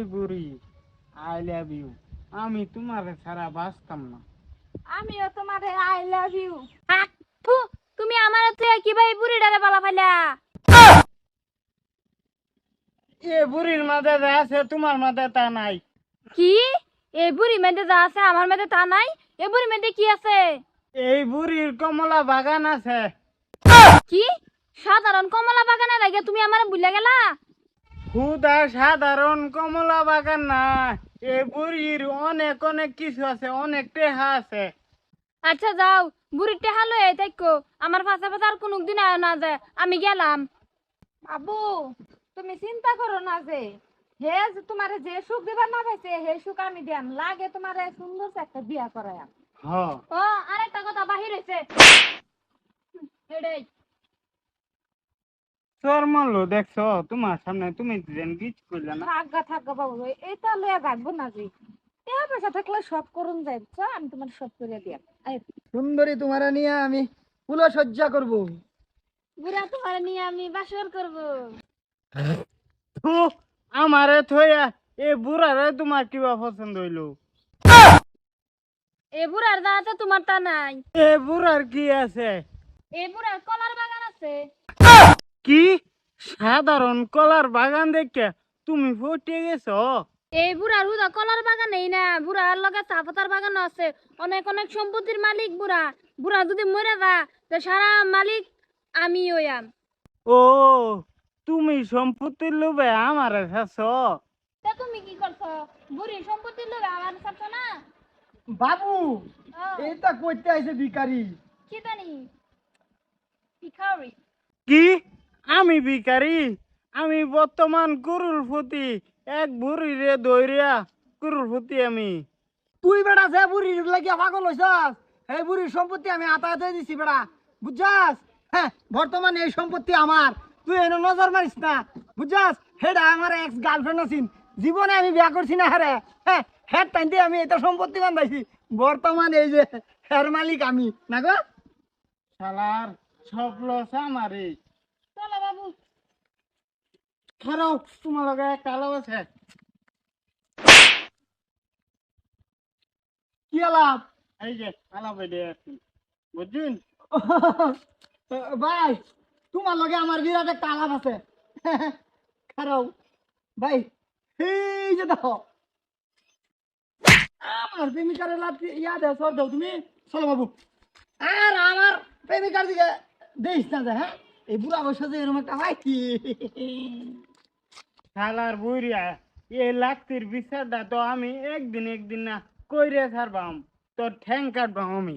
এই বুড়ি I love you আমি তোমার ছাড়া বাঁচতাম না। আমিও তোমারে আই লাভ ইউ ফু তুমি আমার তুই কীভাবে বুড়িটারে বালা ফাইলা। এ বুড়ির মাঝে যা আছে তোমার মাঝে তা নাই। কি? এই বুড়ি মেয়েদের যা আছে আমার মেয়েদের তা নাই? এই বুড়ি মেয়েদের কি আছে? এই বুড়ির কমলা বাগান আছে। কি? সাধারণ কমলা বাগানে লাগে তুমি আমার ভুলে গেলা? হুদা সাধারণ কমলা বাগান না। এই বুড়ির অনেক অনেক কিছু আছে অনেক টেহা আছে। আচ্ছা যাও বুড়ির টেহা লয়ে এই দেখো আমার পাশে পাশে আর কোনো দিন আয় না যায়। আমি গেলাম। বাবু তুমি চিন্তা করো না যে হে যে তোমারে যে সুখ দিবার না পাইছে হে সুখ আমি দিয়াম। লাগে তোমারে সুন্দর একটা বিয়া করায়াম। হ ও আরেকটা কথা বাহির হয়েছে এটাই তোর মানলো দেখছ? তোমার সামনে তুমি যেন গিচ করলে না। থাকগা থাকগা বাবু এটা লইয়া থাকব না যে। টাকা পয়সা থাকলে সব করুন বুঝছ? আমি তোমার সব করে আয়, সুন্দরী তোমার নিয়ে আমি পুলো সজ্জা করব। বুড়া তোমার নিয়ে আমি বাসর করব। আমারে থইয়া এ বুড়ারে তোমার কিবা পছন্দ হইল? এ বুড়ার দাঁতে তোমার তা নাই। এ বুড়ার কি আছে? এ বুড়ার কলার বাগান আছে। কি? সাধারণ কলার বাগান দেখে তুমি ফটিয়ে গেছো। এই বুড়ার হুদা কলার বাগান নেই না বুড়ার লগে চা পাতার বাগান আছে। অনেক অনেক সম্পত্তির মালিক বুড়া। বুড়া যদি মরে যা তো সারা মালিক আমি হইয়াম ও তুমি সম্পত্তির লোভে আমার খাচ্ছ তা তুমি কি করছ? বুড়ি সম্পত্তির লোক আমার চাচ্ছ না? বাবু এটা কইতে আইছে ভিখারি। কি জানি? ভিখারি। কি? আমি ভিখারি, আমি বর্তমান কুরুলপতি এক বুড়ি রে দৈরিয়া কুরুলপতি আমি। তুই বেড়া যে বুড়ির লাগিয়া পাগল হইছাস এই বুড়ির সম্পত্তি আমি আতাতে দিছি বেড়া বুঝছাস? হ্যাঁ বর্তমানে এই সম্পত্তি আমার, তুই এনে নজর মারিস না, বুঝছাস? হেডা আমার এক্স গার্লফ্রেন্ড আছিন জীবনে আমি বিয়া করছি না হ্যাঁ হ্যাঁ হেড টাইম আমি এটা সম্পত্তি বান্ধাইছি, বর্তমান এই যে হের মালিক আমি, না গো? শালার সব লস আমারে চলো বাবু খারাপ তোমার লগে আছে। কি আলাপ? এই যে, আলাপ আছে বুঝছেন? ভাই, তোমার লগে আমার বিরাট একটা আছে। খারাপ ভাই, এই যে দেখো। আমার প্রেমিকার লাভ ইয়া দেও তুমি। চলো বাবু। আর আমার প্রেমিকার দিকে দেখিস না যে হ্যাঁ? এই বুড়া বয়সে যে এরকম একটা হয় কি? শালার বুড়িয়া এই লাক্তির বিচারটা তো আমি একদিন একদিন না কইরে ছাড়বাম, তোর ঠ্যাং কাটবাম আমি।